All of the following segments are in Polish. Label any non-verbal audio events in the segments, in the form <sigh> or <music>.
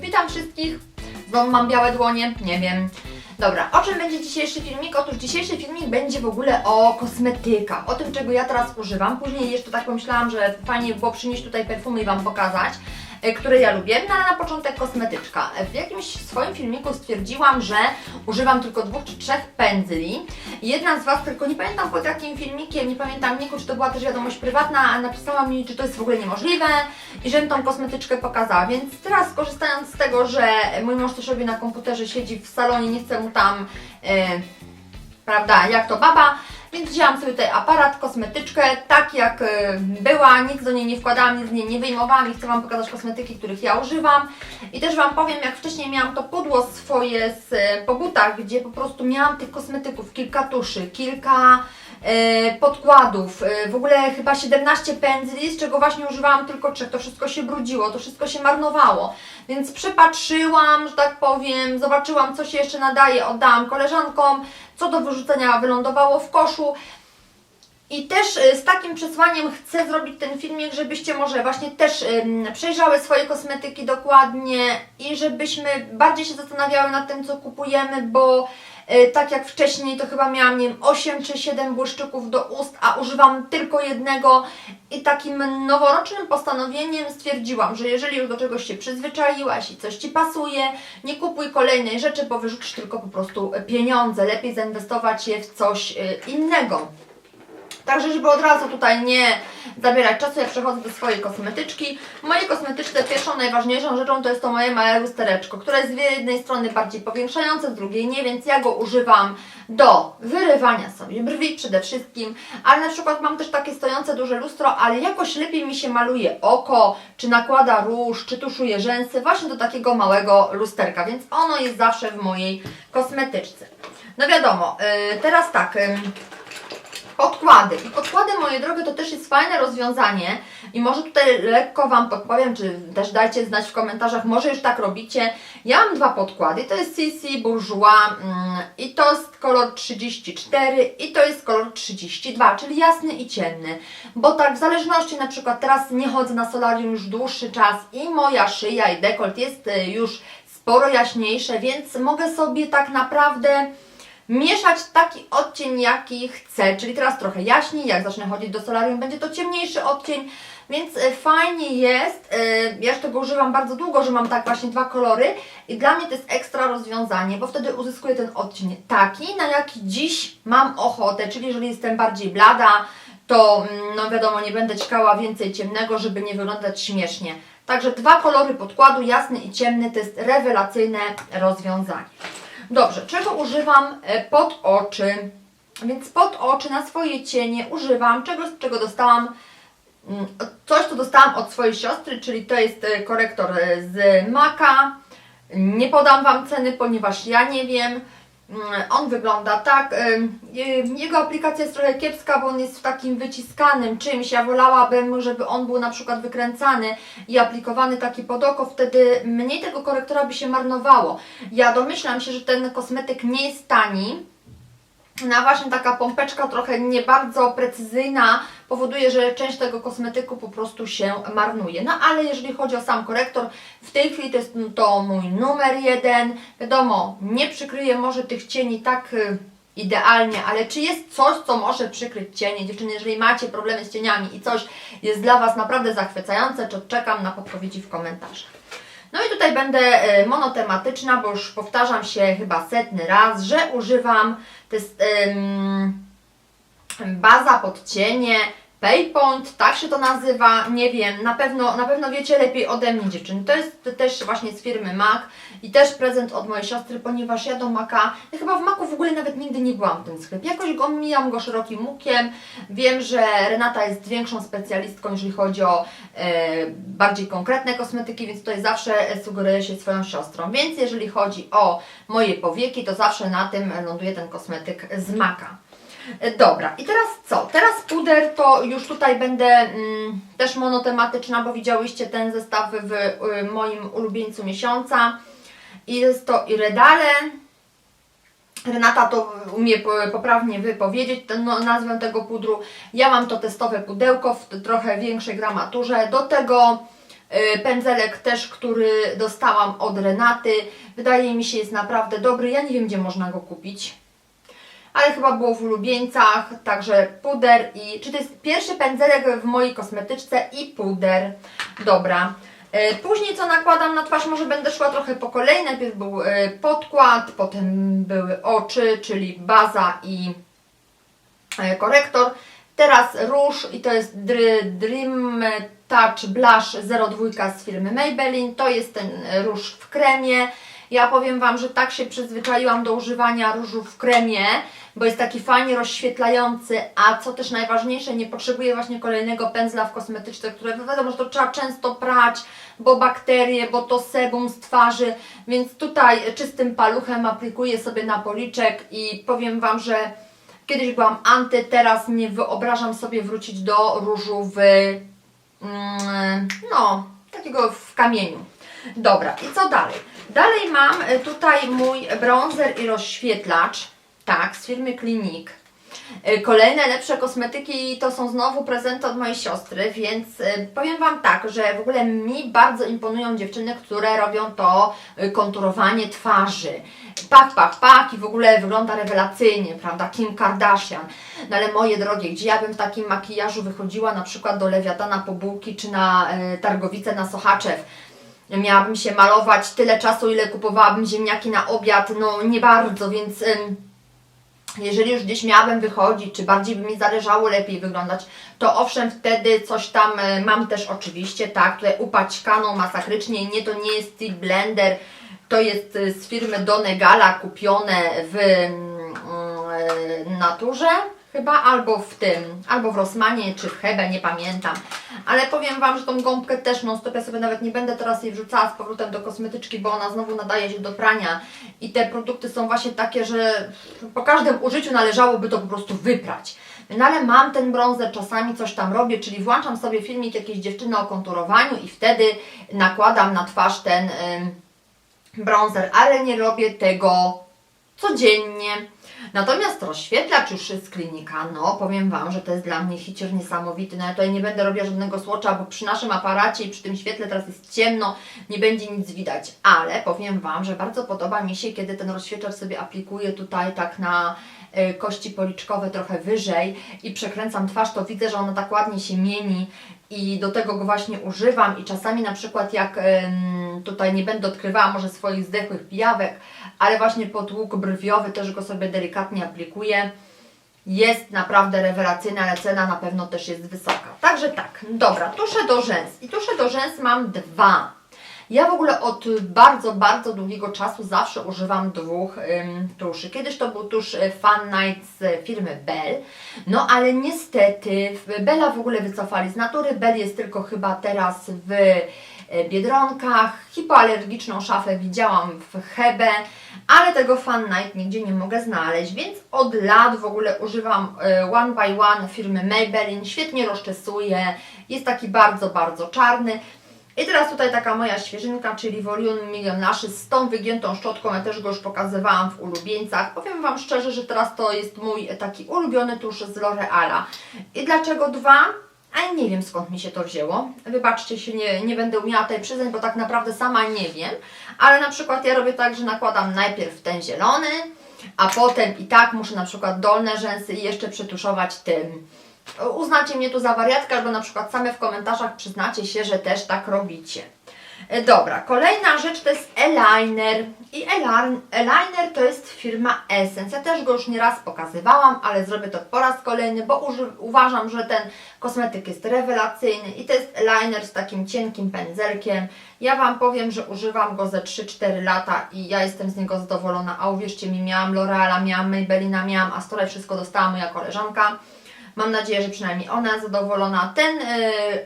Witam wszystkich. Znowu mam białe dłonie, nie wiem. Dobra, o czym będzie dzisiejszy filmik? Otóż dzisiejszy filmik będzie w ogóle o kosmetykach, o tym, czego ja teraz używam. Później jeszcze tak pomyślałam, że fajnie by było przynieść tutaj perfumy i Wam pokazać, które ja lubię. No ale na początek kosmetyczka. W jakimś swoim filmiku stwierdziłam, że używam tylko dwóch czy trzech pędzli. Jedna z Was, tylko nie pamiętam pod jakim filmikiem, nie pamiętam Niku, czy to była też wiadomość prywatna, napisała mi, czy to jest w ogóle niemożliwe i żebym tą kosmetyczkę pokazała. Więc teraz korzystając z tego, że mój mąż też robi na komputerze, siedzi w salonie, nie chcę mu tam, e, prawda, jak to baba, więc wzięłam sobie tutaj aparat, kosmetyczkę, tak jak e, była, nic do niej nie wkładałam, nic z niej nie wyjmowałam i chcę Wam pokazać kosmetyki, których ja używam. I też Wam powiem, jak wcześniej miałam to pudło swoje z, e, po butach, gdzie po prostu miałam tych kosmetyków, kilka tuszy, kilka e, podkładów, w ogóle chyba 17 pędzli, z czego właśnie używałam tylko trzech, to wszystko się brudziło, to wszystko się marnowało, więc przypatrzyłam, że tak powiem, zobaczyłam co się jeszcze nadaje, oddałam koleżankom, co do wyrzucenia wylądowało w koszu, i też y, z takim przesłaniem chcę zrobić ten filmik, żebyście może właśnie też przejrzały swoje kosmetyki dokładnie i żebyśmy bardziej się zastanawiały nad tym, co kupujemy, bo tak jak wcześniej, to chyba miałam, nie wiem, 8 czy 7 błyszczyków do ust, a używam tylko jednego i takim noworocznym postanowieniem stwierdziłam, że jeżeli już do czegoś się przyzwyczaiłaś i coś Ci pasuje, nie kupuj kolejnej rzeczy, bo wyrzucisz tylko po prostu pieniądze, lepiej zainwestować je w coś y, innego. Także, żeby od razu tutaj nie zabierać czasu, ja przechodzę do swojej kosmetyczki. W mojej kosmetyczce pierwszą, najważniejszą rzeczą to jest to moje małe lustereczko, które jest z jednej strony bardziej powiększające, z drugiej nie, więc ja go używam do wyrywania sobie brwi przede wszystkim, ale na przykład mam też takie stojące duże lustro, ale jakoś lepiej mi się maluje oko, czy nakłada róż, czy tuszuje rzęsy, właśnie do takiego małego lusterka, więc ono jest zawsze w mojej kosmetyczce. No wiadomo, yy, teraz tak... Podkłady. I podkłady, moje drogie, to też jest fajne rozwiązanie i może tutaj lekko Wam podpowiem, czy też dajcie znać w komentarzach, może już tak robicie. Ja mam dwa podkłady, to jest CC Bourjois mm, i to jest kolor 34 i to jest kolor 32, czyli jasny i ciemny. Bo tak w zależności, na przykład teraz nie chodzę na solarium już dłuższy czas i moja szyja i dekolt jest y, już sporo jaśniejsze, więc mogę sobie tak naprawdę mieszać taki odcień, jaki chcę, czyli teraz trochę jaśniej, jak zacznę chodzić do solarium, będzie to ciemniejszy odcień, więc e, fajnie jest, e, ja już tego używam bardzo długo, że mam tak właśnie dwa kolory i dla mnie to jest ekstra rozwiązanie, bo wtedy uzyskuję ten odcień taki, na jaki dziś mam ochotę, czyli jeżeli jestem bardziej blada, to mm, no wiadomo, nie będę ćkała więcej ciemnego, żeby nie wyglądać śmiesznie. Także dwa kolory podkładu, jasny i ciemny, to jest rewelacyjne rozwiązanie. Dobrze, czego używam e, pod oczy? Więc pod oczy na swoje cienie używam czegoś, czego dostałam, mm, coś co dostałam od swojej siostry, czyli to jest e, korektor e, z Maka. Nie podam Wam ceny, ponieważ ja nie wiem. Mm, On wygląda tak. je- Jego aplikacja jest trochę kiepska, bo on jest w takim wyciskanym czymś. Ja wolałabym, żeby on był na przykład wykręcany i aplikowany taki pod oko, wtedy mniej tego korektora by się marnowało. Ja domyślam się, że ten kosmetyk nie jest tani. No a właśnie taka pompeczka trochę nie bardzo precyzyjna powoduje, że część tego kosmetyku po prostu się marnuje. No ale jeżeli chodzi o sam korektor, w tej chwili to jest to mój numer jeden. Wiadomo, nie przykryje może tych cieni tak y, idealnie, ale czy jest coś, co może przykryć cienie? Dziewczyny, jeżeli macie problemy z cieniami i coś jest dla Was naprawdę zachwycające, to czekam na podpowiedzi w komentarzach. No i tutaj będę e, monotematyczna, bo już powtarzam się chyba setny raz, że używam, to jest baza pod cienie, Paypoint, tak się to nazywa, nie wiem, na pewno, na pewno wiecie lepiej ode mnie dziewczyny. To jest też właśnie z firmy MAC i też prezent od mojej siostry, ponieważ ja do Maca, ja chyba w Macu w ogóle nawet nigdy nie byłam w tym sklepie. Jakoś go mijam go szerokim łukiem. Wiem, że Renata jest większą specjalistką, jeżeli chodzi o e, bardziej konkretne kosmetyki, więc tutaj zawsze sugeruję się swoją siostrą. Więc jeżeli chodzi o moje powieki, to zawsze na tym ląduje ten kosmetyk z Maca. E, Dobra, i teraz co? Teraz puder to już tutaj będę mm, też monotematyczna, bo widziałyście ten zestaw w y, moim ulubieńcu miesiąca. I jest to Iredale. Renata to umie po- poprawnie wypowiedzieć tę no, nazwę tego pudru. Ja mam to testowe pudełko w trochę większej gramaturze. Do tego Y, Pędzelek też, który dostałam od Renaty. Wydaje mi się jest naprawdę dobry. Ja nie wiem, gdzie można go kupić. Ale chyba było w ulubieńcach, także puder i... Czy to jest pierwszy pędzelek w mojej kosmetyczce i puder. Dobra. Y, Później co nakładam na twarz, może będę szła trochę po kolei. Najpierw był y, podkład, potem były oczy, czyli baza i e, korektor. Teraz róż i to jest Dr- Dream Touch Blush 02 z firmy Maybelline. To jest ten e, róż w kremie. Ja powiem Wam, że tak się przyzwyczaiłam do używania różu w kremie, bo jest taki fajnie rozświetlający, a co też najważniejsze, nie potrzebuję właśnie kolejnego pędzla w kosmetyczce, które wiadomo, że to trzeba często prać, bo bakterie, bo to sebum z twarzy, więc tutaj czystym paluchem aplikuję sobie na policzek i powiem Wam, że Kiedyś byłam anty, teraz nie wyobrażam sobie wrócić do różu w, mm, no, takiego w kamieniu. Dobra, i co dalej? Dalej mam y, tutaj mój bronzer i rozświetlacz, tak, z firmy Clinique. Y, Kolejne lepsze kosmetyki to są znowu prezenty od mojej siostry, więc y, powiem Wam tak, że w ogóle mi bardzo imponują dziewczyny, które robią to y, konturowanie twarzy. Pak, pak, pak i w ogóle wygląda rewelacyjnie, prawda? Kim Kardashian. No ale moje drogie, gdzie ja bym w takim makijażu wychodziła na przykład do Lewiatana po bułki czy na Targowice na Sochaczew. Miałabym się malować tyle czasu, ile kupowałabym ziemniaki na obiad, no nie bardzo, więc... jeżeli już gdzieś miałabym wychodzić, czy bardziej by mi zależało lepiej wyglądać, to owszem, wtedy coś tam e, mam też oczywiście, tak, tutaj upaćkaną masakrycznie, nie, to nie jest Steel Blender, to jest e, z firmy Donegala kupione w mm, e, naturze chyba, albo w tym, albo w Rossmanie, czy w Hebe, nie pamiętam. Ale powiem Wam, że tą gąbkę też non stop, ja sobie nawet nie będę teraz jej wrzucała z powrotem do kosmetyczki, bo ona znowu nadaje się do prania i te produkty są właśnie takie, że po każdym użyciu należałoby to po prostu wyprać. No ale mam ten bronzer, czasami coś tam robię, czyli włączam sobie filmik jakiejś dziewczyny o konturowaniu i wtedy nakładam na twarz ten ym, bronzer, ale nie robię tego codziennie. Natomiast rozświetlacz już z klinika, no powiem Wam, że to jest dla mnie hicior niesamowity. No ja tutaj nie będę robiła żadnego słocza, bo przy naszym aparacie i przy tym świetle teraz jest ciemno, nie będzie nic widać. Ale powiem Wam, że bardzo podoba mi się, kiedy ten rozświetlacz sobie aplikuję tutaj tak na y, kości policzkowe trochę wyżej i przekręcam twarz, to widzę, że ona tak ładnie się mieni i do tego go właśnie używam i czasami na przykład jak tutaj nie będę odkrywała może swoich zdechłych pijawek, ale właśnie pod łuk brwiowy też go sobie delikatnie aplikuję. Jest naprawdę rewelacyjna, ale cena na pewno też jest wysoka. Także tak, dobra, tusze do rzęs. I tusze do rzęs mam dwa. Ja w ogóle od bardzo, bardzo długiego czasu zawsze używam dwóch ym, tuszy. Kiedyś to był tusz y, Fun Night z firmy Bell, no ale niestety Bella w ogóle wycofali z natury. Bell jest tylko chyba teraz w y, Biedronkach. Hipoalergiczną szafę widziałam w Hebe, ale tego Fun Night nigdzie nie mogę znaleźć, więc od lat w ogóle używam y, One by One firmy Maybelline. Świetnie rozczesuje, jest taki bardzo, bardzo czarny. I teraz tutaj taka moja świeżynka, czyli Volume Million Lashes z tą wygiętą szczotką, ja też go już pokazywałam w ulubieńcach. Powiem Wam szczerze, że teraz to jest mój taki ulubiony tusz z L'Oreala. I dlaczego dwa? A nie wiem skąd mi się to wzięło. Wybaczcie się, nie, nie będę umiała tutaj przyznać, bo tak naprawdę sama nie wiem. Ale na przykład ja robię tak, że nakładam najpierw ten zielony, a potem i tak muszę na przykład dolne rzęsy jeszcze przetuszować tym. Uznacie mnie tu za wariatkę, albo na przykład same w komentarzach przyznacie się, że też tak robicie. E, Dobra, kolejna rzecz to jest eyeliner. I eyeliner, to jest firma Essence. Ja też go już nieraz pokazywałam, ale zrobię to po raz kolejny, bo uważam, że ten kosmetyk jest rewelacyjny i to jest eyeliner z takim cienkim pędzelkiem. Ja Wam powiem, że używam go ze 3-4 lata i ja jestem z niego zadowolona. A uwierzcie mi, miałam L'Oreala, miałam Maybellina, miałam Astora i wszystko dostała moja koleżanka. Mam nadzieję, że przynajmniej ona jest zadowolona. Ten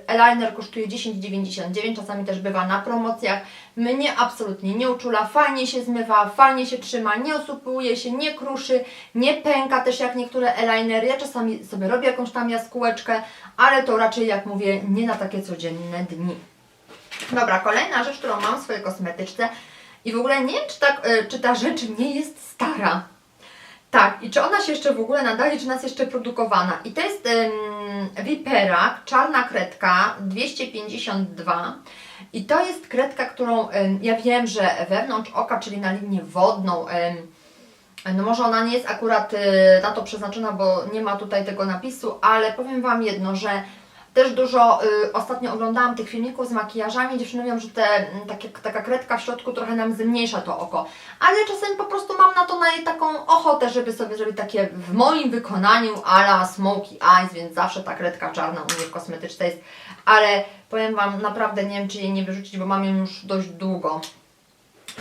eyeliner kosztuje 10,99, czasami też bywa na promocjach. Mnie absolutnie nie uczula, fajnie się zmywa, fajnie się trzyma, nie osupuje się, nie kruszy, nie pęka też jak niektóre eyelinery. Ja czasami sobie robię jakąś tam jaskółeczkę, ale to raczej, jak mówię, nie na takie codzienne dni. Dobra, kolejna rzecz, którą mam w swojej kosmetyczce i w ogóle nie wiem, czy, tak, y, czy ta rzecz nie jest stara. Tak, i czy ona się jeszcze w ogóle nadaje, czy nas jeszcze produkowana. I to jest Vipera, czarna kredka, 252. I to jest kredka, którą em, ja wiem, że wewnątrz oka, czyli na linię wodną, em, no może ona nie jest akurat y, na to przeznaczona, bo nie ma tutaj tego napisu, ale powiem Wam jedno, że też dużo y, ostatnio oglądałam tych filmików z makijażami. Dziewczyny mówią, że te, mm, takie, taka kredka w środku trochę nam zmniejsza to oko. Ale czasem po prostu mam na to na taką ochotę, żeby sobie zrobić takie w moim wykonaniu ala smoky eyes, więc zawsze ta kredka czarna u mnie w kosmetyczce jest. Ale powiem Wam, naprawdę nie wiem, czy jej nie wyrzucić, bo mam ją już dość długo.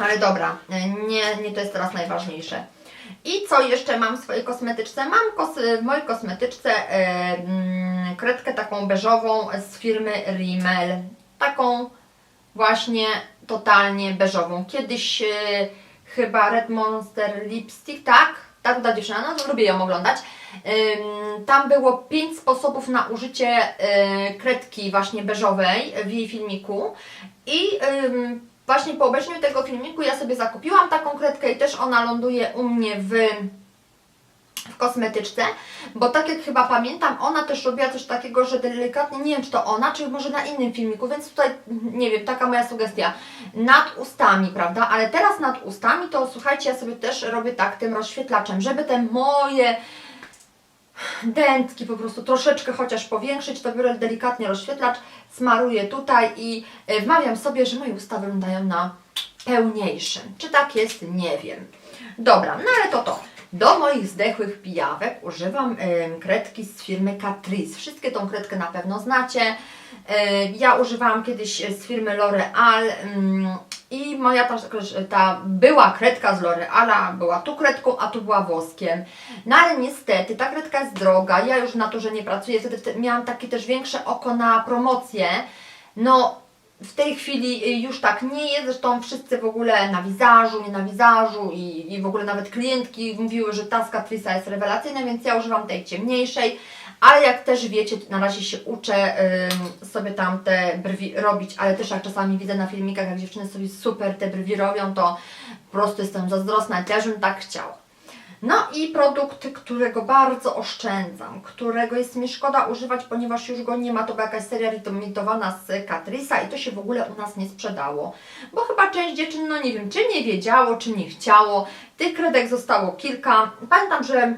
Ale dobra, y, nie, nie to jest teraz najważniejsze. I co jeszcze mam w swojej kosmetyczce? Mam kos w mojej kosmetyczce mm, kredkę taką beżową z firmy Rimmel. Taką właśnie totalnie beżową. Kiedyś e, chyba Red Monster Lipstick, tak? Ta dziewczyna, no to lubię ją oglądać. Ym, tam było 5 sposobów na użycie e, kredki właśnie beżowej w jej filmiku i ym, właśnie po obejrzeniu tego filmiku ja sobie zakupiłam taką kredkę i też ona ląduje u mnie w, w kosmetyczce, bo tak jak chyba pamiętam, ona też robiła coś takiego, że delikatnie, nie wiem czy to ona, czy może na innym filmiku, więc tutaj, nie wiem, taka moja sugestia, nad ustami, prawda, ale teraz nad ustami to słuchajcie, ja sobie też robię tak tym rozświetlaczem, żeby te moje dętki po prostu troszeczkę chociaż powiększyć, to biorę delikatnie rozświetlacz, smaruję tutaj i e, wmawiam sobie, że moje usta wyglądają na pełniejsze. Czy tak jest? Nie wiem. Dobra, no ale to to. Do moich zdechłych pijawek używam kredki z firmy Catrice. Wszystkie tą kredkę na pewno znacie. E, Ja używałam kiedyś z firmy L'Oreal i moja ta, ta była kredka z L'Oreala była tu kredką, a tu była włoskiem. No ale niestety ta kredka jest droga, ja już na to, że nie pracuję, wtedy miałam takie też większe oko na promocję. No w tej chwili już tak nie jest, zresztą wszyscy w ogóle na wizażu, nie na wizażu i, i w ogóle nawet klientki mówiły, że ta z jest rewelacyjna, więc ja używam tej ciemniejszej, ale jak też wiecie, na razie się uczę sobie tam te brwi robić, ale też jak czasami widzę na filmikach, jak dziewczyny sobie super te brwi robią, to po prostu jestem zazdrosna też bym tak chciała. No i produkt, którego bardzo oszczędzam, którego jest mi szkoda używać, ponieważ już go nie ma, to była jakaś seria limitowana z Catrice'a i to się w ogóle u nas nie sprzedało. Bo chyba część dziewczyn, no nie wiem, czy nie wiedziało, czy nie chciało. Tych kredek zostało kilka. Pamiętam, że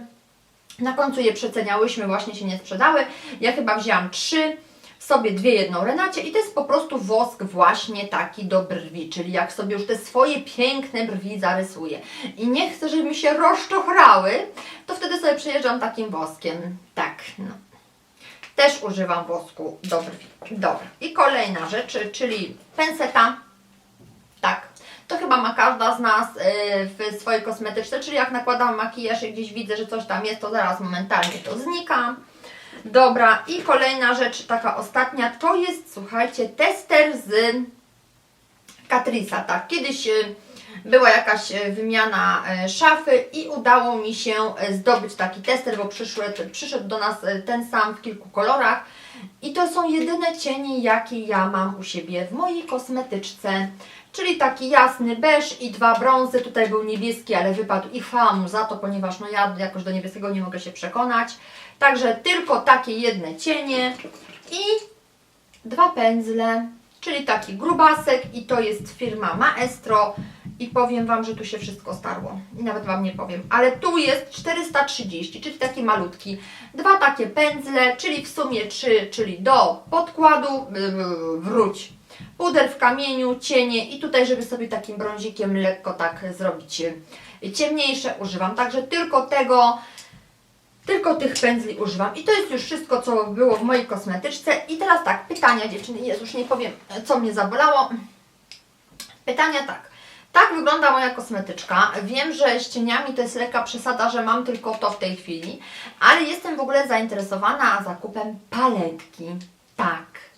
na końcu je przeceniałyśmy, właśnie się nie sprzedały. Ja chyba wzięłam trzy sobie dwie jedną Renacie i to jest po prostu wosk właśnie taki do brwi, czyli jak sobie już te swoje piękne brwi zarysuję i nie chcę, żeby mi się rozczochrały, to wtedy sobie przejeżdżam takim woskiem. Tak, no. Też używam wosku do brwi. Dobra. I kolejna rzecz, czyli penseta. To chyba ma każda z nas yy, w swojej kosmetyczce, czyli jak nakładam makijaż i gdzieś widzę, że coś tam jest, to zaraz momentalnie to znika. Dobra, i kolejna rzecz, taka ostatnia, to jest, słuchajcie, tester z Catrice'a, tak, kiedyś y, była jakaś y, wymiana y, szafy i udało mi się y, zdobyć taki tester, bo przyszedł, przyszedł do nas y, ten sam w kilku kolorach. I to są jedyne cienie, jakie ja mam u siebie w mojej kosmetyczce, czyli taki jasny beż i dwa brązy, tutaj był niebieski, ale wypadł i chwała za to, ponieważ no ja jakoś do niebieskiego nie mogę się przekonać, także tylko takie jedne cienie i dwa pędzle, czyli taki grubasek i to jest firma Maestro. I powiem Wam, że tu się wszystko starło. I nawet Wam nie powiem, ale tu jest 430, czyli taki malutki, dwa takie pędzle, czyli w sumie trzy, czyli do podkładu, yy, wróć, puder w kamieniu, cienie i tutaj, żeby sobie takim brązikiem lekko tak zrobić yy, ciemniejsze używam, także tylko tego tylko tych pędzli używam. I to jest już wszystko, co było w mojej kosmetyczce. I teraz tak, pytania dziewczyny. Jezus, nie powiem, co mnie zabolało. Pytania tak. Tak wygląda moja kosmetyczka. Wiem, że z cieniami to jest lekka przesada, że mam tylko to w tej chwili, ale jestem w ogóle zainteresowana zakupem paletki. Tak.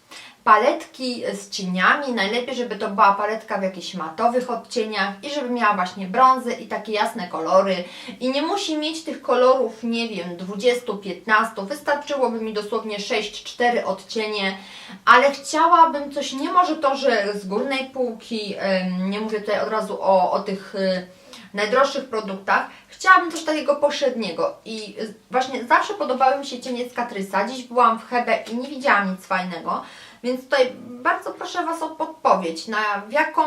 Paletki z cieniami, najlepiej, żeby to była paletka w jakichś matowych odcieniach i żeby miała właśnie brązy i takie jasne kolory. I nie musi mieć tych kolorów, nie wiem, 20, 15, wystarczyłoby mi dosłownie 6-4 odcienie, ale chciałabym coś, nie może to, że z górnej półki, nie mówię tutaj od razu o, o tych y, najdroższych produktach, chciałabym coś takiego pośredniego. I właśnie zawsze podobały mi się cienie z Catrice'a, dziś byłam w Hebe i nie widziałam nic fajnego, Więc tutaj bardzo proszę Was o podpowiedź, na jaką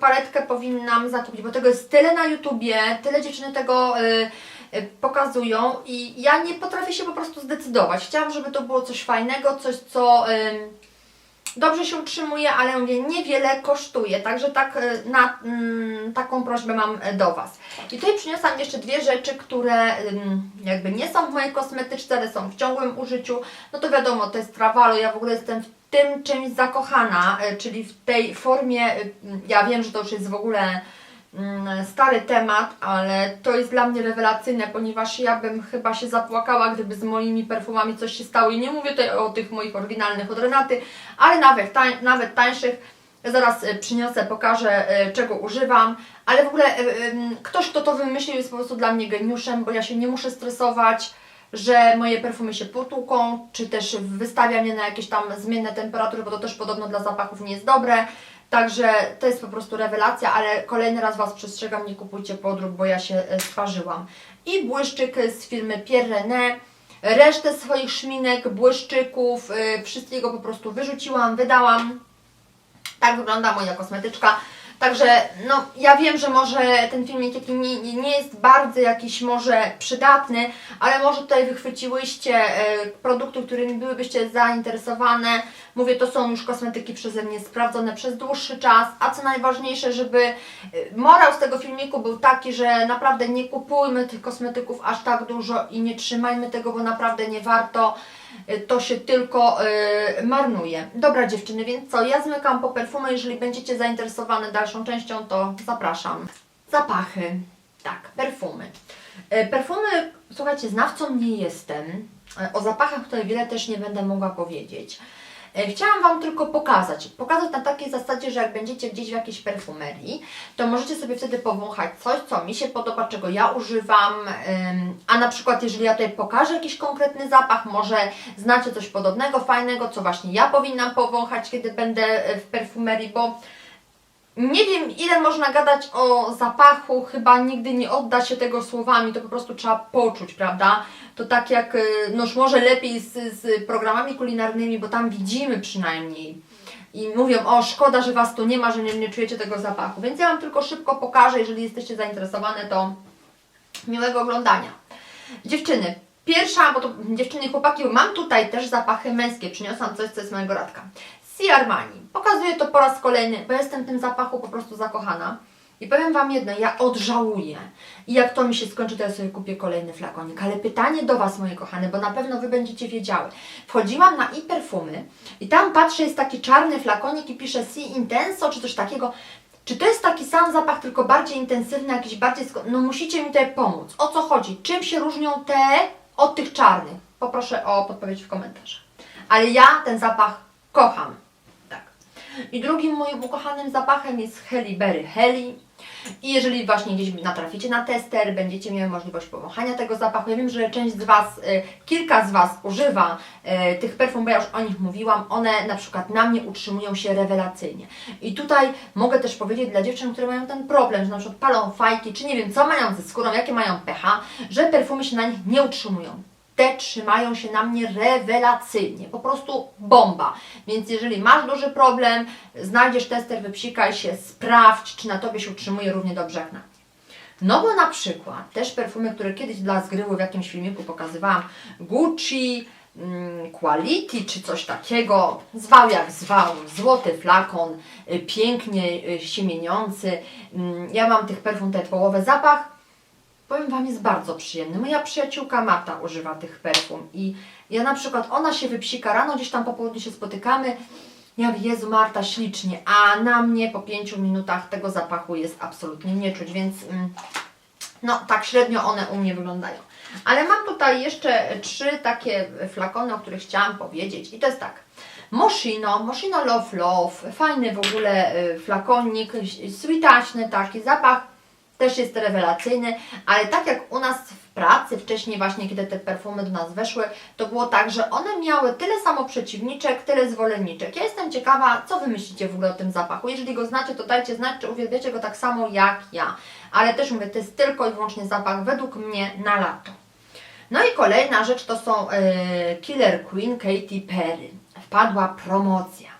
paletkę powinnam zakupić, bo tego jest tyle na YouTubie, tyle dziewczyny tego y, y, pokazują i ja nie potrafię się po prostu zdecydować. Chciałam, żeby to było coś fajnego, coś co y, dobrze się utrzymuje, ale mówię, niewiele kosztuje, także tak y, na mm, taką prośbę mam y, do Was. I tutaj przyniosłam jeszcze dwie rzeczy, które jakby nie są w mojej kosmetyczce, ale są w ciągłym użyciu. No to wiadomo, to jest Travalo, ja w ogóle jestem w tym czymś zakochana, y, czyli w tej formie, y, ja wiem, że to już jest w ogóle mm, stary temat, ale to jest dla mnie rewelacyjne, ponieważ ja bym chyba się zapłakała, gdyby z moimi perfumami coś się stało. I nie mówię tutaj o tych moich oryginalnych od Renaty, ale nawet, tań, nawet tańszych. Zaraz y, przyniosę, pokażę czego używam, ale w ogóle ktoś, kto to wymyślił jest po prostu dla mnie geniuszem, bo ja się nie muszę stresować, że moje perfumy się potłuką, czy też wystawia mnie na jakieś tam zmienne temperatury, bo to też podobno dla zapachów nie jest dobre. Także to jest po prostu rewelacja, ale kolejny raz Was przestrzegam, nie kupujcie podrób, bo ja się e, sparzyłam. I błyszczyk z firmy Pierre René. Resztę swoich szminek, błyszczyków, y, wszystkiego po prostu wyrzuciłam, wydałam. Tak wygląda moja kosmetyczka. Także no, ja wiem, że może ten filmik taki nie, nie jest bardzo jakiś może przydatny, ale może tutaj wychwyciłyście e, produkty, którymi byłybyście zainteresowane. Mówię, to są już kosmetyki przeze mnie sprawdzone przez dłuższy czas, a co najważniejsze, żeby e, morał z tego filmiku był taki, że naprawdę nie kupujmy tych kosmetyków aż tak dużo i nie trzymajmy tego, bo naprawdę nie warto to się tylko y, marnuje. Dobra dziewczyny, więc co, ja zmykam po perfumy, jeżeli będziecie zainteresowane dalszą częścią, to zapraszam. Zapachy, tak, perfumy. Y, perfumy, słuchajcie, znawcą nie jestem, Y, o zapachach tutaj wiele też nie będę mogła powiedzieć. Y, Chciałam Wam tylko pokazać, pokazać na takiej zasadzie, że jak będziecie gdzieś w jakiejś perfumerii, to możecie sobie wtedy powąchać coś, co mi się podoba, czego ja używam, a na przykład jeżeli ja tutaj pokażę jakiś konkretny zapach, może znacie coś podobnego, fajnego, co właśnie ja powinnam powąchać, kiedy będę y, w perfumerii, bo nie wiem, ile można gadać o zapachu, chyba nigdy nie odda się tego słowami, to po prostu trzeba poczuć, prawda? To tak jak, y, noż może lepiej z, z programami kulinarnymi, bo tam widzimy przynajmniej. I mówią, o szkoda, że Was tu nie ma, że nie, nie czujecie tego zapachu. Więc ja Wam tylko szybko pokażę, jeżeli jesteście zainteresowane, to miłego oglądania. Dziewczyny, pierwsza, bo to dziewczyny chłopaki, bo mam tutaj też zapachy męskie, przyniosłam coś, co jest mojego radka. Si Armani. Pokazuję to po raz kolejny, bo jestem w tym zapachu po prostu zakochana. I powiem Wam jedno, ja odżałuję. I jak to mi się skończy, to ja sobie kupię kolejny flakonik. Ale pytanie do Was, moje kochane, bo na pewno Wy będziecie wiedziały. Wchodziłam na i-perfumy i tam patrzę, jest taki czarny flakonik i pisze Si Intenso, czy coś takiego. Czy to jest taki sam zapach, tylko bardziej intensywny, jakiś bardziej... No musicie mi tutaj pomóc. O co chodzi? Czym się różnią te od tych czarnych? Poproszę o podpowiedź w komentarzach. Ale ja ten zapach kocham. I drugim moim ukochanym zapachem jest Heli Berry Heli. I jeżeli właśnie gdzieś natraficie na tester, będziecie miały możliwość powąchania tego zapachu. Ja wiem, że część z Was, y, kilka z Was używa y, tych perfum, bo ja już o nich mówiłam. One na przykład na mnie utrzymują się rewelacyjnie. I tutaj mogę też powiedzieć dla dziewczyn, które mają ten problem, że na przykład palą fajki, czy nie wiem, co mają ze skórą, jakie mają pH, że perfumy się na nich nie utrzymują te trzymają się na mnie rewelacyjnie, po prostu bomba. Więc jeżeli masz duży problem, znajdziesz tester, wypsikaj się, sprawdź, czy na Tobie się utrzymuje równie dobrze jak na mnie. No bo na przykład też perfumy, które kiedyś dla zgryły w jakimś filmiku pokazywałam, Gucci, mm, Quality czy coś takiego, zwał jak zwał, złoty flakon, y, pięknie y, siemieniący. Mm, Ja mam tych perfum tutaj połowę zapach, powiem Wam, jest bardzo przyjemny. Moja przyjaciółka Marta używa tych perfum i ja na przykład, ona się wypsika rano, gdzieś tam po południu się spotykamy, ja mówię, Jezu Marta, ślicznie, a na mnie po pięciu minutach tego zapachu jest absolutnie nie czuć, więc mm, no tak średnio one u mnie wyglądają. Ale mam tutaj jeszcze trzy takie flakony, o których chciałam powiedzieć i to jest tak. Moschino, Moschino Love Love, fajny w ogóle y, flakonik, switaśny taki, zapach też jest rewelacyjny, ale tak jak u nas w pracy wcześniej właśnie, kiedy te perfumy do nas weszły, to było tak, że one miały tyle samo przeciwniczek, tyle zwolenniczek. Ja jestem ciekawa, co Wy myślicie w ogóle o tym zapachu. Jeżeli go znacie, to dajcie znać, czy uwielbiacie go tak samo jak ja. Ale też mówię, to jest tylko i wyłącznie zapach według mnie na lato. No i kolejna rzecz to są e, Killer Queen Katy Perry. Wpadła promocja.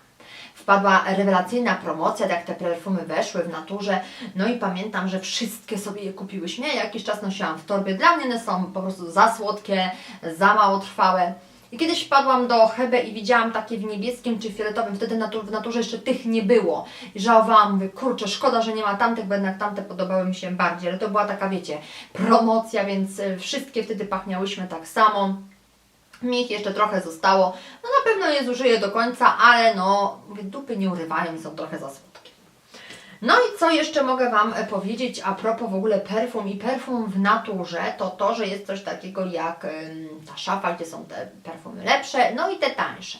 Wpadła rewelacyjna promocja, jak te perfumy weszły w naturze. No i pamiętam, że wszystkie sobie je kupiłyśmy. Ja jakiś czas nosiłam w torbie. Dla mnie one są po prostu za słodkie, za mało trwałe. I kiedyś wpadłam do Hebe i widziałam takie w niebieskim czy fioletowym, wtedy natu- w naturze jeszcze tych nie było. I żałowałam, mówię, kurczę, szkoda, że nie ma tamtych, bo jednak tamte podobały mi się bardziej. Ale to była taka, wiecie, promocja, więc y, wszystkie wtedy pachniałyśmy tak samo. Mi ich jeszcze trochę zostało. No na pewno je zużyję do końca, ale no, dupy nie urywają i są trochę za słodkie. No i co jeszcze mogę Wam e, powiedzieć a propos w ogóle perfum i perfum w naturze, to to, że jest coś takiego jak ta szafa, gdzie są te perfumy lepsze, no i te tańsze.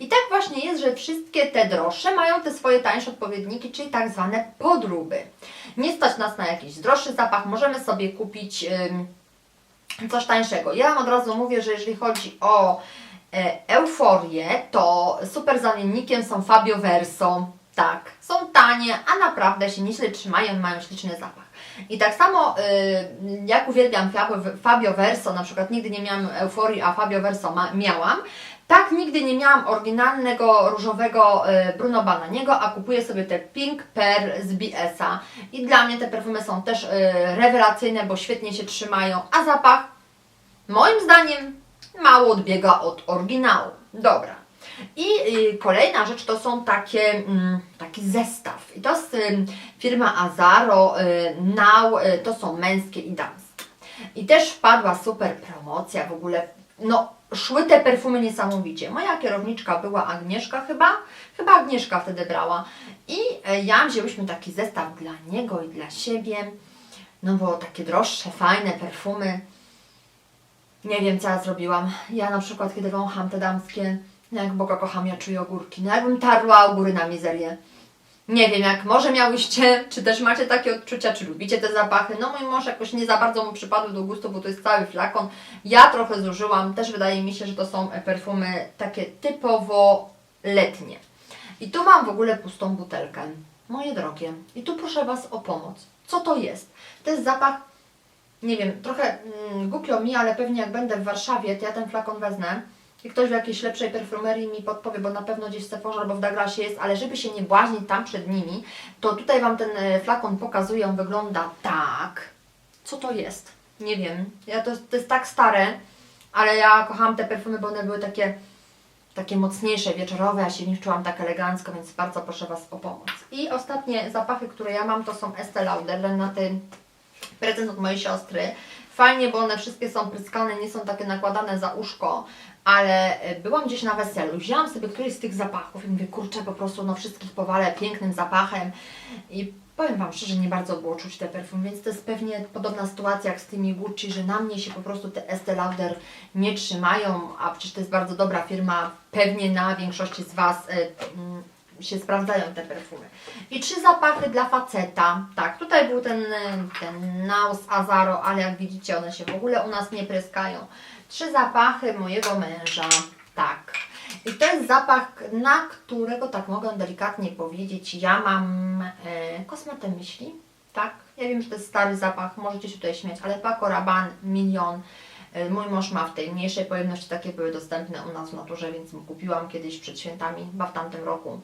I tak właśnie jest, że wszystkie te droższe mają te swoje tańsze odpowiedniki, czyli tak zwane podróby. Nie stać nas na jakiś droższy zapach, możemy sobie kupić ym, coś tańszego. Ja Wam od razu mówię, że jeżeli chodzi o e, euforię, to super zamiennikiem są Fabio Verso. Tak, są tanie, a naprawdę się nieźle trzymają, mają śliczny zapach. I tak samo y, jak uwielbiam Fabio, Fabio Verso, na przykład nigdy nie miałam euforii, a Fabio Verso ma, miałam, tak nigdy nie miałam oryginalnego różowego y, Bruno Bananiego, a kupuję sobie te Pink Pearl z BS-a. I dla mnie te perfumy są też y, rewelacyjne, bo świetnie się trzymają, a zapach moim zdaniem mało odbiega od oryginału. Dobra. I y, kolejna rzecz to są takie, mm, taki zestaw. I to jest firma Azaro, Now, to są męskie i damskie. I też wpadła super promocja w ogóle. No, szły te perfumy niesamowicie. Moja kierowniczka była Agnieszka chyba, chyba Agnieszka wtedy brała. I y, ja wzięłyśmy taki zestaw dla niego i dla siebie. No bo takie droższe, fajne perfumy. Nie wiem, co ja zrobiłam. Ja na przykład, kiedy wącham te damskie, no jak Boga kocham, ja czuję ogórki. No jakbym tarła ogóry na mizerię. Nie wiem, jak może miałyście, czy też macie takie odczucia, czy lubicie te zapachy. No mój mąż jakoś nie za bardzo mu przypadły do gustu, bo to jest cały flakon. Ja trochę zużyłam, też wydaje mi się, że to są e, perfumy takie typowo letnie. I tu mam w ogóle pustą butelkę. Moje drogie. I tu proszę Was o pomoc. Co to jest? To jest zapach nie wiem, trochę mm, głupio mi, ale pewnie jak będę w Warszawie, to ja ten flakon wezmę ktoś w jakiejś lepszej perfumerii mi podpowie, bo na pewno gdzieś w Sephorze albo w Douglasie jest, ale żeby się nie błaźnić tam przed nimi, to tutaj Wam ten e, flakon pokazuję, on wygląda tak. Co to jest? Nie wiem. Ja to, to jest tak stare, ale ja kocham te perfumy, bo one były takie takie mocniejsze, wieczorowe, ja się nich czułam tak elegancko, więc bardzo proszę Was o pomoc. I ostatnie zapachy, które ja mam, to są Estee Lauder, na ten prezent od mojej siostry. Fajnie, bo one wszystkie są pryskane, nie są takie nakładane za uszko, ale e, byłam gdzieś na weselu, wzięłam sobie któryś z tych zapachów i mówię, kurczę, po prostu no wszystkich powalę pięknym zapachem i powiem Wam szczerze, nie bardzo było czuć te perfum, więc to jest pewnie podobna sytuacja jak z tymi Gucci, że na mnie się po prostu te Estee Lauder nie trzymają, a przecież to jest bardzo dobra firma, pewnie na większości z Was y, mm, się sprawdzają te perfumy. I trzy zapachy dla faceta. Tak, tutaj był ten, y, ten Naus Azaro, ale jak widzicie one się w ogóle u nas nie pryskają. Trzy zapachy mojego męża. Tak. I to jest zapach, na którego, tak mogę delikatnie powiedzieć, ja mam e, kosmetę myśli. Tak, ja wiem, że to jest stary zapach, możecie się tutaj śmiać, ale Paco Rabanne Milion. E, Mój mąż ma w tej mniejszej pojemności, takie były dostępne u nas w naturze, więc kupiłam kiedyś przed świętami, chyba w tamtym roku.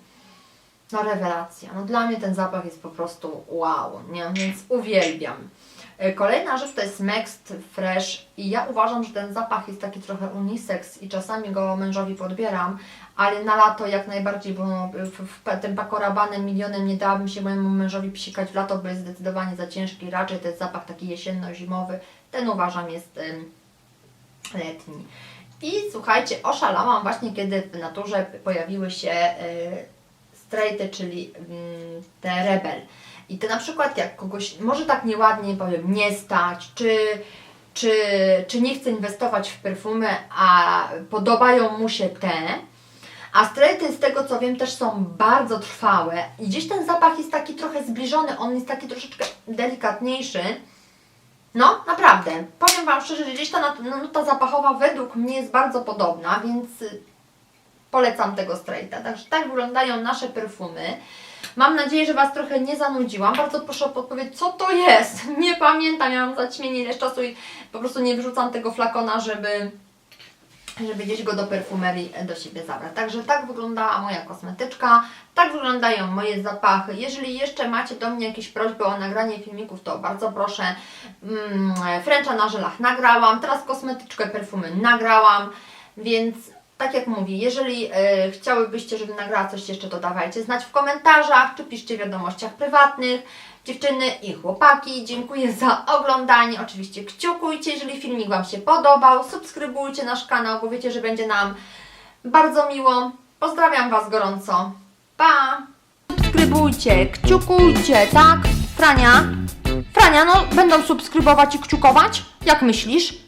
No rewelacja. No dla mnie ten zapach jest po prostu wow, nie? Więc uwielbiam. E, Kolejna rzecz to jest Next Fresh i ja uważam, że ten zapach jest taki trochę unisex i czasami go mężowi podbieram, ale na lato jak najbardziej, bo w, tym pakorabanem milionem nie dałabym się mojemu mężowi psikać w lato, bo jest zdecydowanie za ciężki, raczej to jest zapach taki jesienno-zimowy, ten uważam jest letni. I słuchajcie, oszalałam właśnie, kiedy w naturze pojawiły się y, straighty, czyli mm, te rebel. I to na przykład jak kogoś, może tak nieładnie powiem, nie stać, czy, czy, czy nie chce inwestować w perfumy, a podobają mu się te, a straighty z tego co wiem też są bardzo trwałe i gdzieś ten zapach jest taki trochę zbliżony, on jest taki troszeczkę delikatniejszy. No, naprawdę. Powiem Wam szczerze, że gdzieś ta nut- nuta zapachowa według mnie jest bardzo podobna, więc polecam tego straighta. Także tak wyglądają nasze perfumy. Mam nadzieję, że Was trochę nie zanudziłam. Bardzo proszę o podpowiedź, co to jest? <laughs> Nie pamiętam, ja mam zaćmienie ileś czasu i po prostu nie wyrzucam tego flakona, żeby żeby gdzieś go do perfumerii do siebie zabrać. Także tak wyglądała moja kosmetyczka, tak wyglądają moje zapachy. Jeżeli jeszcze macie do mnie jakieś prośby o nagranie filmików, to bardzo proszę. Mm, Frencha na żelach nagrałam, teraz kosmetyczkę, perfumy nagrałam, więc tak jak mówię, jeżeli e, chciałybyście, żebym nagrała coś jeszcze, to dawajcie znać w komentarzach, czy piszcie w wiadomościach prywatnych. Dziewczyny i chłopaki, dziękuję za oglądanie. Oczywiście kciukujcie, jeżeli filmik Wam się podobał. Subskrybujcie nasz kanał, bo wiecie, że będzie nam bardzo miło. Pozdrawiam Was gorąco. Pa! Subskrybujcie, kciukujcie, tak? Frania? Frania, no będą subskrybować i kciukować? Jak myślisz?